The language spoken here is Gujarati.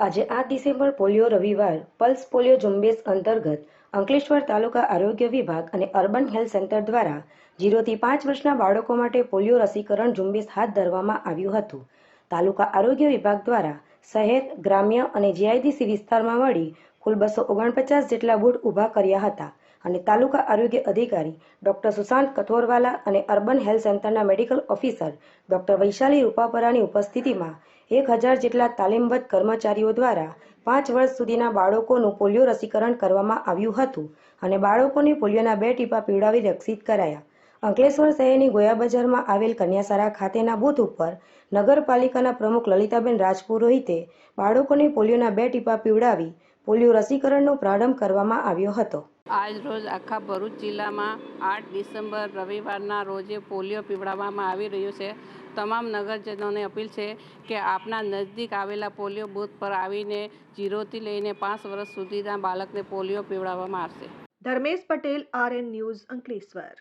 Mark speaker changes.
Speaker 1: આજે આઠ ડિસેમ્બર પોલિયો રવિવાર, પલ્સ પોલિયો ઝુંબેશ અંતર્ગત અંકલેશ્વર તાલુકા આરોગ્ય વિભાગ અને અર્બન હેલ્થ સેન્ટર દ્વારા જીરોથી પાંચ વર્ષના બાળકો માટે પોલિયો રસીકરણ ઝુંબેશ હાથ ધરવામાં આવ્યું હતું. તાલુકા આરોગ્ય વિભાગ દ્વારા શહેર, ગ્રામ્ય અને જીઆઈડીસી વિસ્તારમાં મળી કુલ બસો ઓગણપચાસ જેટલા બૂથ ઊભા કર્યા હતા અને તાલુકા આરોગ્ય અધિકારી ડોક્ટર સુશાંત કઠોરવાલા અને અર્બન હેલ્થ સેન્ટરના મેડિકલ ઓફિસર ડોક્ટર વૈશાલી રૂપાપરાની ઉપસ્થિતિમાં એક હજાર જેટલા તાલીમબદ્ધ કર્મચારીઓ દ્વારા પાંચ વર્ષ સુધીના બાળકોનું પોલિયો રસીકરણ કરવામાં આવ્યું હતું અને બાળકોને પોલિયોના બે ટીપા પીવડાવી રક્ષિત કરાયા. અંકલેશ્વર શહેરની ગોયા બજારમાં આવેલ કન્યાસારા ખાતેના બૂથ ઉપર નગરપાલિકાના પ્રમુખ લલિતાબેન રાજપુરોહિતે બાળકોને પોલિયોના બે ટીપા પીવડાવી પોલિયો રસીકરણનો પ્રારંભ કરવામાં આવ્યો હતો.
Speaker 2: આજ રોજ આખા ભરૂચ જિલ્લામાં આઠ ડિસેમ્બર રવિવારના રોજે પોલિયો પીવડાવવામાં આવી રહ્યું છે. તમામ નગરજનોને અપીલ છે કે આપના નજદીક આવેલા પોલિયો બૂથ પર આવીને જીરોથી લઈને પાંચ વર્ષ સુધીના બાળકને પોલિયો પીવડાવવામાં આવશે.
Speaker 3: Dharmesh Patel R N news Ankleshwar.